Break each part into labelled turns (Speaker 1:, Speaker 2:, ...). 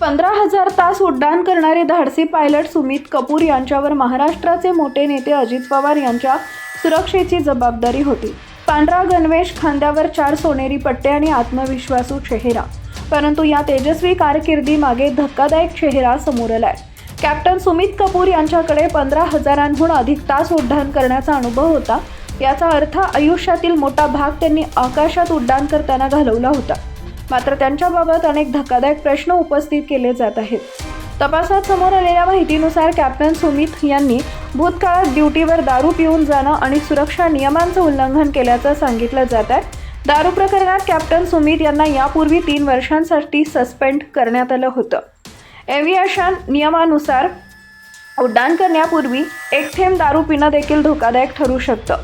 Speaker 1: पंधरा हजार तास उड्डाण करणारे धाडसी पायलट सुमित कपूर यांच्यावर महाराष्ट्राचे मोठे नेते अजित पवार यांच्या सुरक्षेची जबाबदारी होती. पांढरा गणवेश खांद्यावर चार सोनेरी पट्टे आणि आत्मविश्वासू चेहरा. परंतु या तेजस्वी कारकिर्दीमागे धक्कादायक चेहरा समोर आलाय. कॅप्टन सुमित कपूर यांच्याकडे पंधरा हजारांहून अधिक तास उड्डाण करण्याचा अनुभव होता. याचा अर्थ आयुष्यातील मोठा भाग त्यांनी आकाशात उड्डाण करताना घालवला होता. मात्र त्यांच्याबाबत अनेक धक्कादायक प्रश्न उपस्थित केले जात आहेत. तपासात समोर आलेल्या माहितीनुसार कॅप्टन सुमित यांनी भूतकाळात ड्युटीवर दारू पिऊन जाणं आणि सुरक्षा नियमांचं उल्लंघन केल्याचं सांगितलं जात आहे. दारू प्रकरणात कॅप्टन सुमित यांना यापूर्वी तीन वर्षांसाठी सस्पेंड करण्यात आलं होतं. एव्हिएशन नियमानुसार उड्डाण करण्यापूर्वी एक थेंब दारू पिणं देखील धोकादायक ठरू शकतं.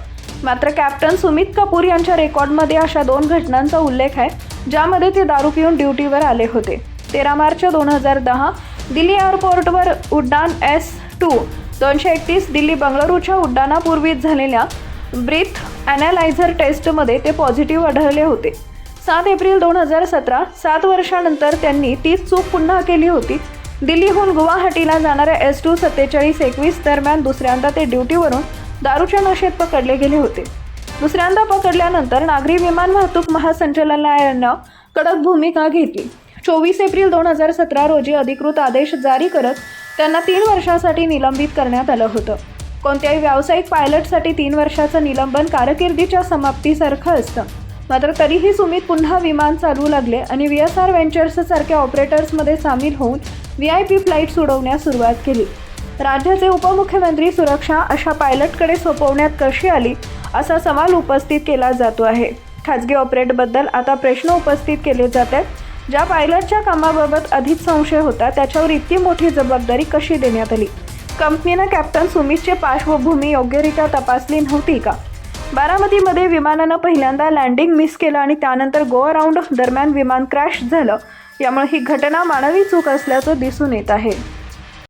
Speaker 1: मात्र कॅप्टन सुमित कपूर यांच्या रेकॉर्डमध्ये अशा दोन घटनांचा उल्लेख आहे. ज्यामध्ये ते दारू पिऊन ड्युटीवर आले होते. तेरा मार्च दोन हजार दहा दिल्ली एअरपोर्टवर उड्डाण एस टू दोनशे एकतीस दिल्ली बंगळुरूच्या उड्डाणापूर्वीच झालेल्या ब्रीथ ॲनालायझर टेस्टमध्ये ते पॉझिटिव्ह आढळले होते. सात एप्रिल दोन हजार सतरा सात वर्षानंतर त्यांनी तीच चूक पुन्हा केली होती. दिल्लीहून गुवाहाटीला जाणाऱ्या एस टू सत्तेचाळीस एकवीस दरम्यान दुसऱ्यांदा ते ड्युटीवरून दारूच्या नशेत पकडले गेले होते. दुसऱ्यांदा पकडल्यानंतर नागरी विमान वाहतूक महासंचालनालयानं कडक भूमिका घेतली. चोवीस एप्रिल दोन हजार सतरा रोजी अधिकृत आदेश जारी करत त्यांना तीन वर्षासाठी निलंबित करण्यात आलं होतं. कोणत्याही व्यावसायिक पायलटसाठी तीन वर्षाचं निलंबन कारकिर्दीच्या समाप्तीसारखं असतं. मात्र तरीही सुमित पुन्हा विमान चालवू लागले आणि व्ही एस आर व्हेंचर्ससारख्या ऑपरेटर्समध्ये सामील होऊन व्ही आय पी फ्लाईट सोडवण्यास सुरुवात केली. राज्याचे उपमुख्यमंत्री सुरक्षा अशा पायलटकडे सोपवण्यात कशी आली असा सवाल उपस्थित केला जातो आहे. खाजगी ऑपरेटबद्दल आता प्रश्न उपस्थित केले जात आहेत. ज्या पायलटच्या कामाबाबत अधिक संशय होता त्याच्यावर इतकी मोठी जबाबदारी कशी देण्यात आली? कंपनीनं कॅप्टन सुमितची पार्श्वभूमी योग्यरित्या तपासली नव्हती का? बारामतीमध्ये विमानानं पहिल्यांदा लँडिंग मिस केलं आणि त्यानंतर गो अराऊंड दरम्यान विमान क्रॅश झालं. यामुळे ही घटना मानवी चूक असल्याचं दिसून येत आहे.